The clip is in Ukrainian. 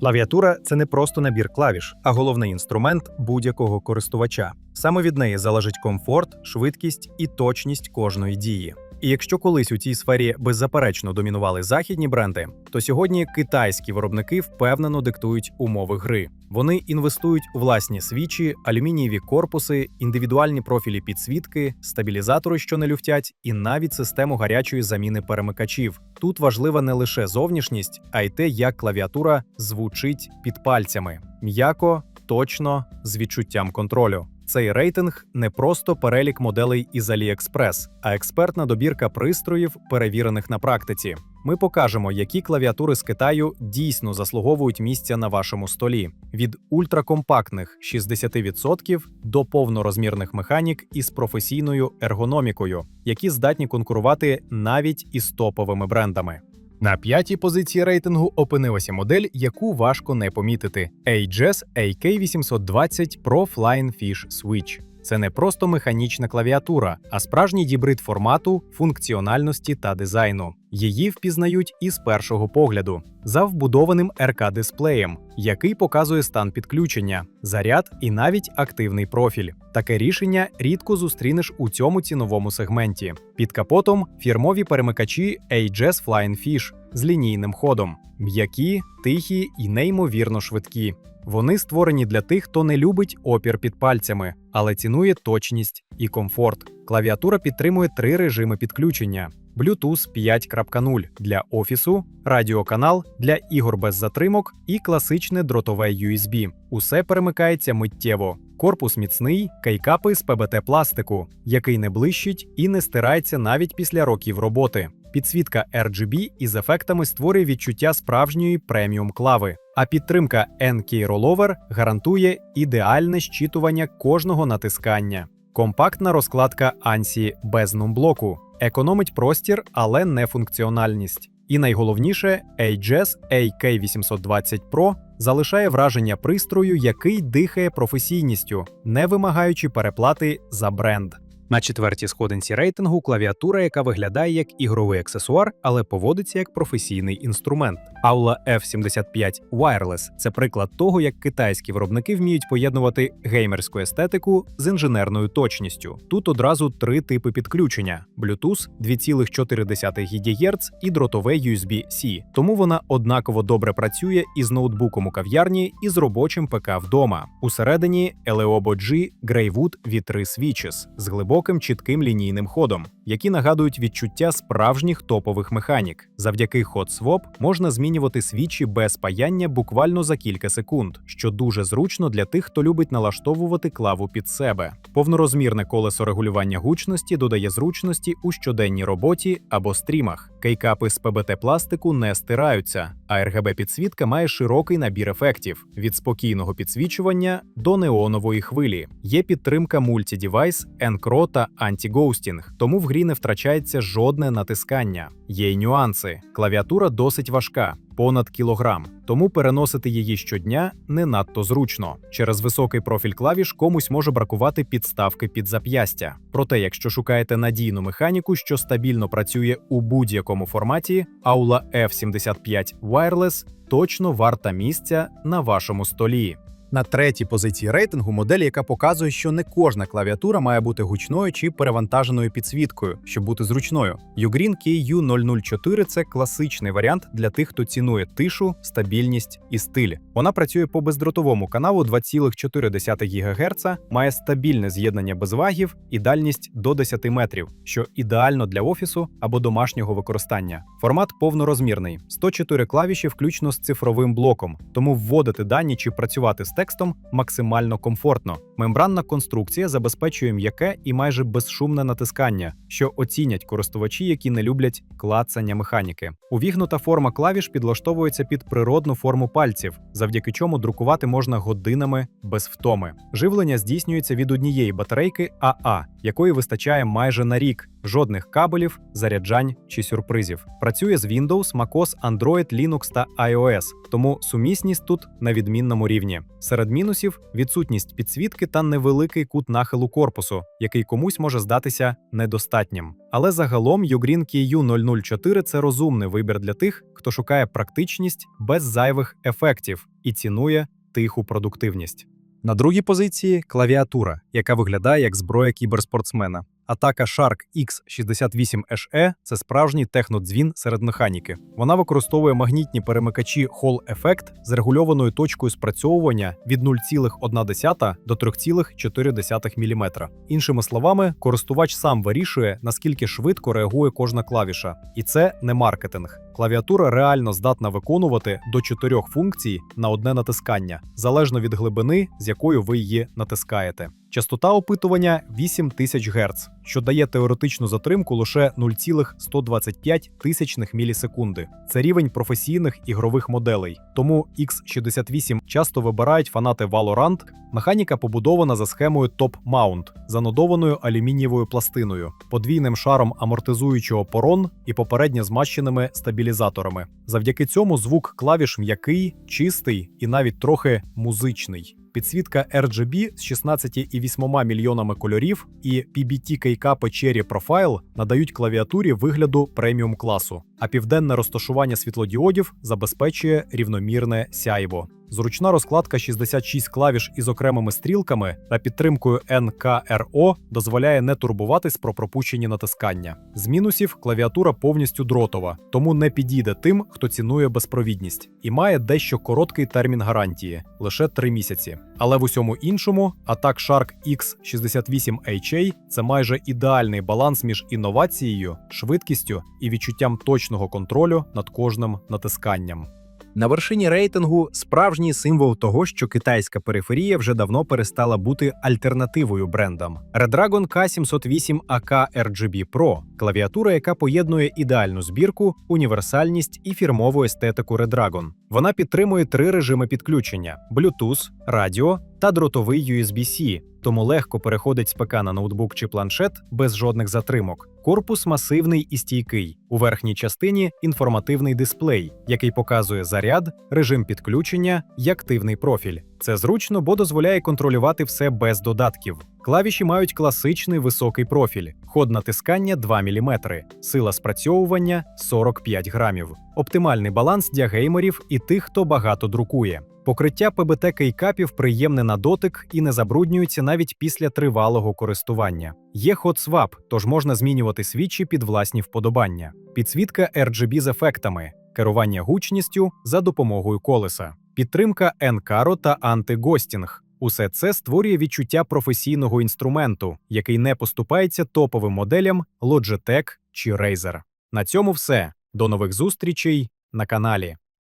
Клавіатура це не просто набір клавіш, а головний інструмент будь-якого користувача. Саме від неї залежить комфорт, швидкість і точність кожної дії. І якщо колись у цій сфері беззаперечно домінували західні бренди, то сьогодні китайські виробники впевнено диктують умови гри. Вони інвестують у власні свічі, алюмінієві корпуси, індивідуальні профілі підсвітки, стабілізатори, що не люфтять, і навіть систему гарячої заміни перемикачів. Тут важлива не лише зовнішність, а й те, як клавіатура звучить під пальцями м'яко, точно, з відчуттям контролю. Цей рейтинг не просто перелік моделей із AliExpress, а експертна добірка пристроїв, перевірених на практиці. Ми покажемо, які клавіатури з Китаю дійсно заслуговують місця на вашому столі: від ультракомпактних 60% до повнорозмірних механік із професійною ергономікою, які здатні конкурувати навіть із топовими брендами. На п'ятій позиції рейтингу опинилася модель, яку важко не помітити: AGES AK820 Pro Flying Fish Switch. Це не просто механічна клавіатура, а справжній гібрид формату, функціональності та дизайну. Її впізнають із першого погляду за вбудованим РК-дисплеєм, який показує стан підключення, заряд і навіть активний профіль. Таке рішення рідко зустрінеш у цьому ціновому сегменті. Під капотом фірмові перемикачі AGES Flying Fish з лінійним ходом, м'які, тихі і неймовірно швидкі. Вони створені для тих, хто не любить опір під пальцями, але цінує точність і комфорт. Клавіатура підтримує три режими підключення: Bluetooth 5.0 для офісу, радіоканал для ігор без затримок і класичне дротове USB. Усе перемикається миттєво. Корпус міцний, кейкапи з ПБТ пластику, який не блищить і не стирається навіть після років роботи. Підсвітка RGB із ефектами створює відчуття справжньої преміум клави. А підтримка NK Rollover гарантує ідеальне щитування кожного натискання. Компактна розкладка ANSI без нумблоку економить простір, але не функціональність. І найголовніше, AJS AK820 Pro залишає враження пристрою, який дихає професійністю, не вимагаючи переплати за бренд. На четвертій сходинці рейтингу клавіатура, яка виглядає як ігровий аксесуар, але поводиться як професійний інструмент. Aula F75 Wireless – це приклад того, як китайські виробники вміють поєднувати геймерську естетику з інженерною точністю. Тут одразу три типи підключення: Bluetooth 2,4 ГГц і дротове USB-C. Тому вона однаково добре працює із ноутбуком у кав'ярні і з робочим ПК вдома. Усередині Eleobo G Greywood V3 Switches з глибоким чітким лінійним ходом, які нагадують відчуття справжніх топових механік. Завдяки Swap можна змінювати свічі без паяння буквально за кілька секунд, що дуже зручно для тих, хто любить налаштовувати клаву під себе. Повнорозмірне колесо регулювання гучності додає зручності у щоденній роботі або стрімах. Кейкапи з ПБТ пластику не стираються, а rgb підсвітка має широкий набір ефектів від спокійного підсвічування до неонової хвилі. Є підтримка мультідівайс, енкро та антігоустінг, тому в грі не втрачається жодне натискання. Є й нюанси. Клавіатура досить важка, понад кілограм, тому переносити її щодня не надто зручно. Через високий профіль клавіш комусь може бракувати підставки під зап'ястя. Проте, якщо шукаєте надійну механіку, що стабільно працює у будь-якому форматі, Aula F75 Wireless точно варта місця на вашому столі. На третій позиції рейтингу модель, яка показує, що не кожна клавіатура має бути гучною чи перевантаженою підсвіткою, щоб бути зручною. Ugreen KU004 – це класичний варіант для тих, хто цінує тишу, стабільність і стиль. Вона працює по бездротовому каналу 2,4 ГГц, має стабільне з'єднання без вагів і дальність до 10 метрів, що ідеально для офісу або домашнього використання. Формат повнорозмірний, 104 клавіші, включно з цифровим блоком, тому вводити дані чи працювати з текстом максимально комфортно. Мембранна конструкція забезпечує м'яке і майже безшумне натискання, що оцінять користувачі, які не люблять клацання механіки. Увігнута форма клавіш підлаштовується під природну форму пальців, завдяки чому друкувати можна годинами без втоми. Живлення здійснюється від однієї батарейки АА, якої вистачає майже на рік, жодних кабелів, заряджань чи сюрпризів. Працює з Windows, macOS, Android, Linux та iOS, тому сумісність тут на відмінному рівні. Серед мінусів відсутність підсвітки та невеликий кут нахилу корпусу, який комусь може здатися недостатнім. Але загалом Ugreen KU 004 – це розумний вибір для тих, хто шукає практичність без зайвих ефектів і цінує тиху продуктивність. На другій позиції клавіатура, яка виглядає як зброя кіберспортсмена. Атака Shark X68HE – це справжній технодзвін серед механіки. Вона використовує магнітні перемикачі Hall Effect з регульованою точкою спрацьовування від 0,1 до 3,4 мм. Іншими словами, користувач сам вирішує, наскільки швидко реагує кожна клавіша. І це не маркетинг. Клавіатура реально здатна виконувати до чотирьох функцій на одне натискання, залежно від глибини, з якою ви її натискаєте. Частота опитування 8000 Гц, що дає теоретичну затримку лише 0,125 тисячних мілісекунди. Це рівень професійних ігрових моделей. Тому X68 часто вибирають фанати Valorant. Механіка побудована за схемою Top Mount, занодованою алюмінієвою пластиною, подвійним шаром амортизуючого порон і попередньо змащеними стабілізаторами. Завдяки цьому звук клавіш м'який, чистий і навіть трохи музичний. Підсвітка RGB з 16,8 мільйонами кольорів і PBT KK Cherry Profile надають клавіатурі вигляду преміум класу, а південне розташування світлодіодів забезпечує рівномірне сяйво. Зручна розкладка 66 клавіш із окремими стрілками та підтримкою NKRO дозволяє не турбуватись про пропущені натискання. З мінусів клавіатура повністю дротова, тому не підійде тим, хто цінує безпровідність, і має дещо короткий термін гарантії лише 3 місяці. Але в усьому іншому Attack Shark X68HA – це майже ідеальний баланс між інновацією, швидкістю і відчуттям точного контролю над кожним натисканням. На вершині рейтингу справжній символ того, що китайська периферія вже давно перестала бути альтернативою брендам. Redragon K708 AK RGB Pro – клавіатура, яка поєднує ідеальну збірку, універсальність і фірмову естетику Redragon. Вона підтримує три режими підключення: Bluetooth, радіо та дротовий USB-C, тому легко переходить з ПК на ноутбук чи планшет без жодних затримок. Корпус масивний і стійкий. У верхній частині інформативний дисплей, який показує заряд, режим підключення і активний профіль. Це зручно, бо дозволяє контролювати все без додатків. Клавіші мають класичний високий профіль, ход натискання 2 мм, сила спрацьовування 45 грамів, оптимальний баланс для геймерів і тих, хто багато друкує. Покриття ПБТ кейкапів приємне на дотик і не забруднюється навіть після тривалого користування. Є HotSwap, тож можна змінювати свічі під власні вподобання. Підсвітка RGB з ефектами, керування гучністю за допомогою колеса, підтримка N-Caro та антигостінг. Усе це створює відчуття професійного інструменту, який не поступається топовим моделям Logitech чи Razer. На цьому все. До нових зустрічей на каналі.